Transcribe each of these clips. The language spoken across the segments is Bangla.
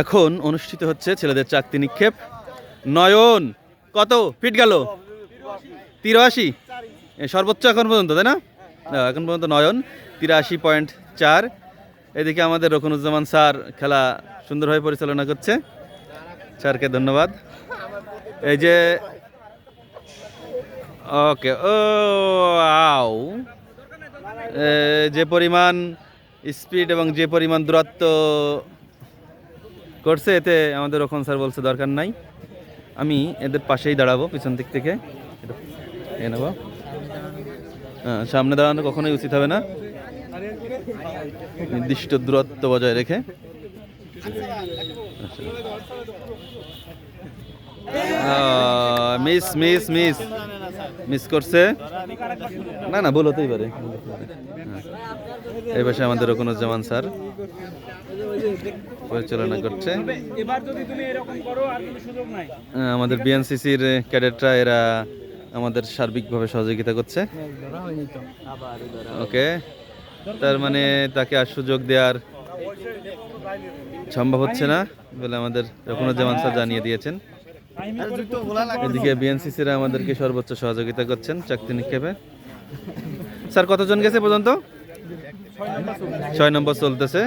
এখন অনুষ্ঠিত হচ্ছে ছেলেদের চাকতি নিক্ষেপ। নয়ন, কত? ফিট গেল? তিরাশি। সর্বোচ্চ এখন পর্যন্ত, তাই না? এখন পর্যন্ত নয়ন, তিরাশি পয়েন্ট চার। এদিকে আমাদের রকনুজ্জামান স্যার খেলা সুন্দরভাবে পরিচালনা করছে। স্যারকে ধন্যবাদ। এই যে, ওকে, ও, আও। যে পরিমাণ স্পিড এবং যে পরিমাণ দূরত্ব করছে এতে আমাদের ওখান স্যার বলছে দরকার নাই। আমি এদের পাশেই দাঁড়াবো পিছন দিক থেকে। এ নেব। হ্যাঁ, সামনে দাঁড়ানো কখনোই উচিত হবে না। নির্দিষ্ট দূরত্ব বজায় রেখে। Miss miss miss. মিস করছে। না না ভুল হতেই পারে। এই পাশে আমাদের রকনুজ্জামান স্যার। পরিচালনা করছে। আমাদের বিএনসিসির ক্যাডেটরা এরা আমাদের সার্বিকভাবে সহযোগিতা করছে। ওকে। তার মানে তাকে আর সুযোগ দেওয়ার সম্ভব হচ্ছে না বলে আমাদের রকুনুজ্জামান স্যার জানিয়ে দিয়েছেন। এদিকে বিএনসিসিরা আমাদেরকে সর্বোচ্চ সহযোগিতা করছেন চাকরি নিক্ষেপে। স্যার কতজন গেছে পর্যন্ত? ছয় নম্বর চলতেছে।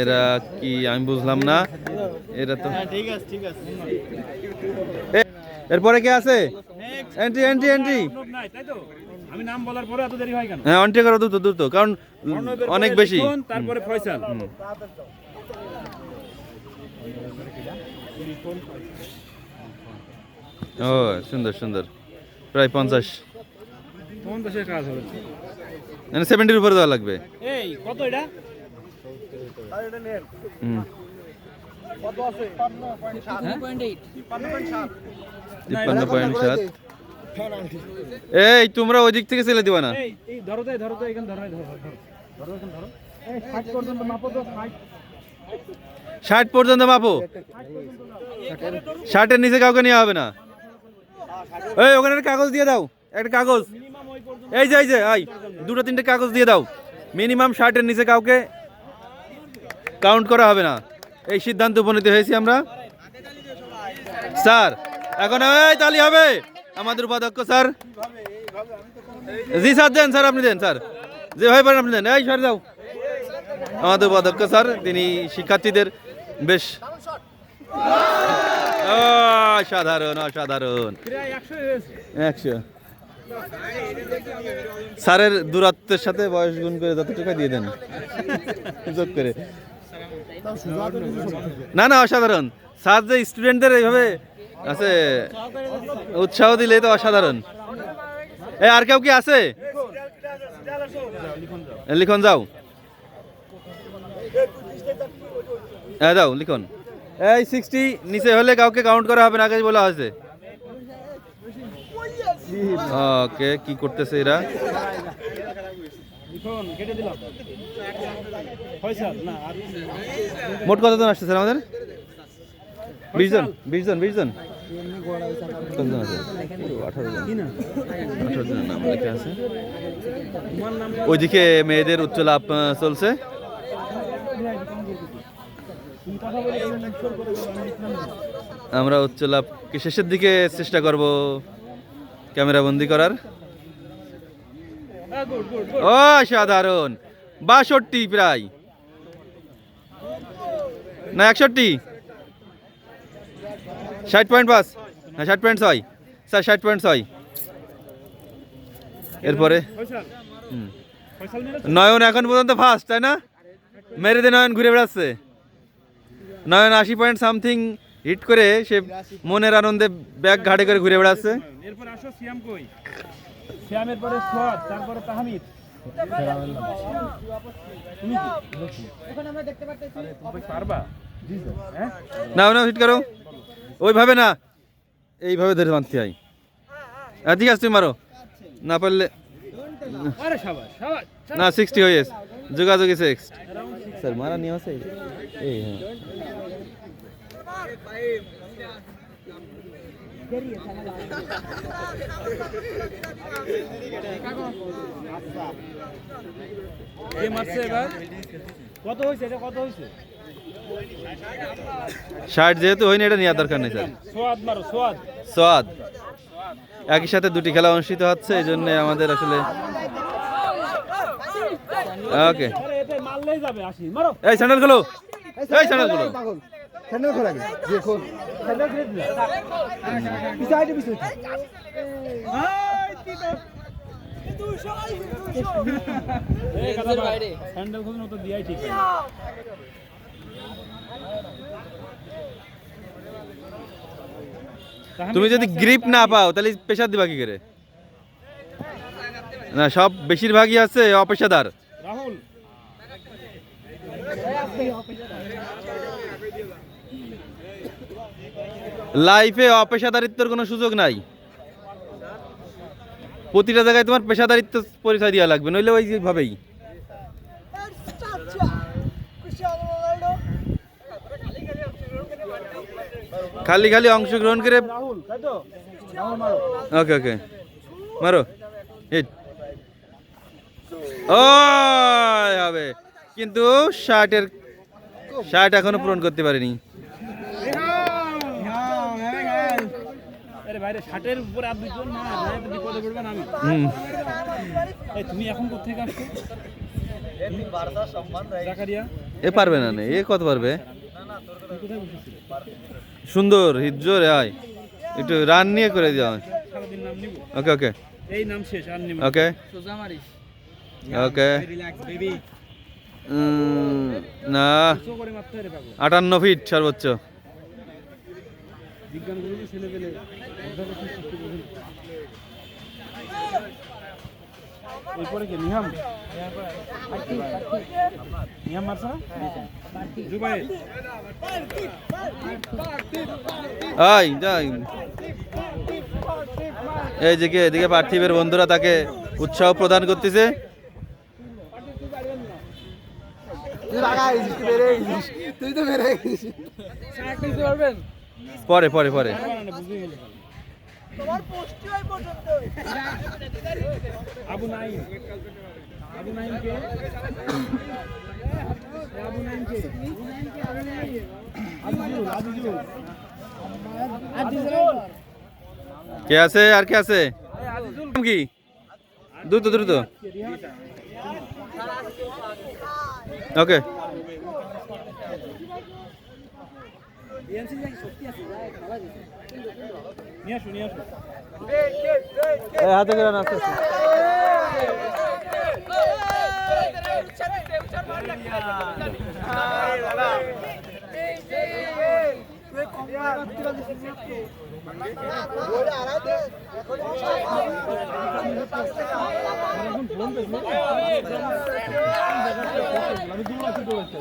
এরা কি, আমি বুঝলাম না। এরা তো এরপরে কে আছে? এন্ট্রি এন্ট্রি এন্ট্রি হয় দ্রুত দ্রুত, কারণ অনেক বেশি। ও, সুন্দর সুন্দর। প্রায় পঞ্চাশ। সে কাজ হবে। মানে সেভেন্টির উপরে দেওয়া লাগবে। এই কত এটা? হুম। তিপ্পান্ন পয়েন্ট সাত। এই তোমরা ওই দিক থেকে ছেলে দিবা না। ধরো তো ধরো তো এখানে ধরো ধরো ধরো ধরো এখানে ধরো। এই ষাট পর্যন্ত মাপো তো ষাট। ষাট পর্যন্ত মাপো। ষাটের নিচে কাউকে নেওয়া হবে না। এই, ওখানে একটা কাগজ দিয়ে দাও। একটা কাগজ। এই যে এই যে আই দুটো তিনটে কাগজ দিয়ে দাও। মিনিমাম ষাটের নিচে কাউকে কাউন্ট করা হবে না। এই সিদ্ধান্ত উপনীত হয়েছি আমরা। স্যার, এখন এই তালি হবে। আমাদের উপাধ্যক্ষ, স্যার। জি, স্যার, দেন, স্যার, আপনি দেন, স্যার। যে যেভাবে পারেন, আপনি দেন। এই স্যার যাও। আমাদের উপাধ্যক্ষ, স্যার, তিনি শিক্ষার্থীদের বেশ অসাধারণ অসাধারণ। একশো স্যারের দূরত্বের সাথে বয়স গুণ করে যতটুকু দিয়ে দেন। যোগ করে। না না অসাধারণ। স্যার যে স্টুডেন্টদের এইভাবে আছে উৎসাহ দিলে তো অসাধারণ। এ আর কেউ কি আছে? লিখন যাও। হ্যাঁ যাও লিখন। এই সিক্সটি নিচে হলে কাউকে কাউন্ট করা হবে না, আগে বলা হয়েছে। ওকে কি করতেছে এরা? মোট কতজন স্যার আমাদের? বিশ জন বিশ জন বিশ জন। আছে? আছে। ওইদিকে মেয়েদের উচ্চ লাভ চলছে তুমি কথা বলে তুমি উত্তর করে বলো, আমি লিখলাম না। আমরা উচ্চ লাভকে শেষের দিকে চেষ্টা করব ক্যামেরা বন্দি করার. অসাধারণ বাষট্টি প্রায়। না, একষট্টি। ষাট পয়েন্ট পাঁচ। হ্যাঁ ষাট পয়েন্ট ছয়। স্যার, ষাট পয়েন্ট ছয়। এরপরে? নয়ন এখন পর্যন্ত ফার্স্ট তাই না? মেরে দিয়ে নয়ন ঘুরে বেড়াচ্ছে। নয়ন আশি পয়েন্ট সামথিং হিট করে সে মনের আনন্দে ব্যাগ ঘাটে করে ঘুরে বেড়াচ্ছে। এরপর আসো সিয়াম কই? সিয়ামের পরে সোয়াদ তারপরে তাহমিদ। তুমি কি? তুমি পারবা? হ্যাঁ? না না হিট করো। ওইভাবে না এইভাবে ধরে বাঁধতে হয়। হ্যাঁ ঠিক আছে তুমি মারো। না পারলে না সিক্সটি হয়ে যোগাযোগে সিক্স স্যার মারা নিয়ে আছে? এই হ্যাঁ। কে মারছে এবার। কত হয়েছে এটা কত হয়েছে ষাট যেহেতু হয়নি এটা নেওয়ার দরকার নেই স্যার। সোয়াদ একই সাথে দুটি খেলা অনুষ্ঠিত হচ্ছে এই জন্য আমাদের আসলে ওকে মারলেই যাবে আসি। মারো। এই স্যান্ডেলগুলো এই স্যান্ডেলগুলো এই কথা বাইরে স্যান্ডেল খুঁজে তো দিয়াই ঠিক তুমি যদি গ্রিপ না পাও তাহলে পেশার দিবা কি করে? না সব বেশিরভাগই আছে অপেশাদার। রাহুল। লাইফে অপেশাদারিত্বর কোনো সুযোগ নাই। প্রতিটা জায়গায় তোমার পেশাদারিত্ব পরিচয় দেওয়া লাগবে, নইলে ওই ভাবেই খালি খালি অংশগ্রহণ করে ওকে ওকে মারো। ও হবে। কিন্তু শার্টের শার্ট এখনও পূরণ করতে পারিনি। বাইরে শার্টের উপরে আর দুজন না না বিপদে পড়বে আমি। তুমি এখন কোথেকে আসছো? এ পারবে না এ কত পারবে? সুন্দর একটু রান নিয়ে করে দেওয়া সারাদিন নাম নিব? ওকে ওকে। এই নাম শেষ আর নিব ওকে। ওকে। রিল্যাক্স বেবি না। আটান্ন ফিট সর্বোচ্চ। বিজ্ঞান ছেলে পেলে সৃষ্টি এরপরে কি নিহাম? নিহাম মারছা জুবাই আই যাই। এই যে কে এদিকে পার্থিবের বন্ধুরা তাকে উৎসাহ প্রদান করতেছে। তুই তো বেড়ে গেছিস। পরে পরে পরে। আবু আবু কে? আবু কে? আছে? আর কে আছে? কি? দ্রুত দ্রুত। ওকে নিয়ে আসো নিয়ে আসো হাতে করে না আস্তে আস্তে। আমি দৌড়াচ্ছি দৌড়াচ্ছি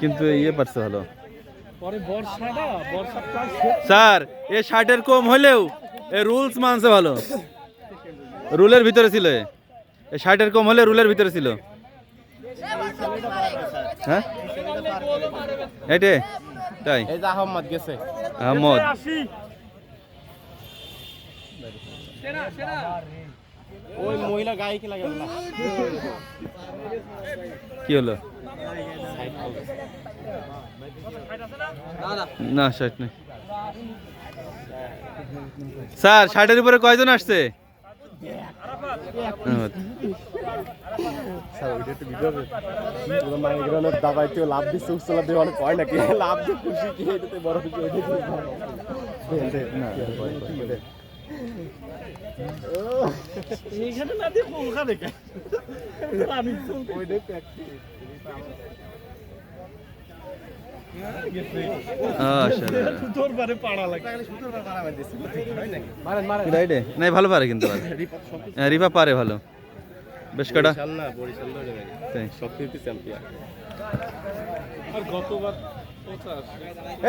কিন্তু ইয়ে পারছে ভালো। স্যার এ শার্টের কম হলেও এ রুলস মানছে ভালো। রুলের ভিতরে ছিল এ। শার্টের কম হলে রুলের ভিতরে ছিল। হ্যাঁ? এটে তাই? এই আহমদ গেছে। আহমদ। ওই মহিলা গায়ে কি লাগে কি হলো না শার্ট নেই স্যার শার্টের উপরে কয়জন আসছে লাভ দিচ্ছে উচ্চলা দিয়ে অনেক হয় নাকি লাভ দিয়ে খুশি কি এটাতে বড় কিছু এইখানে না দিয়ে দেখে। আমি? নাই ভালো পারে কিন্তু পারে। হ্যাঁ, রিফা পারে ভালো। বেশ কটা?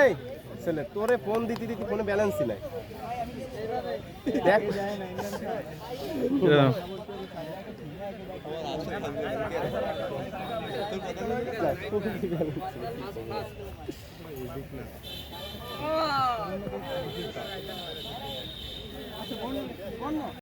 এই! ছেলে তোরে ফোন দিতে দিতে ফোনে ব্যালেন্সই নাই দেখ এরকম।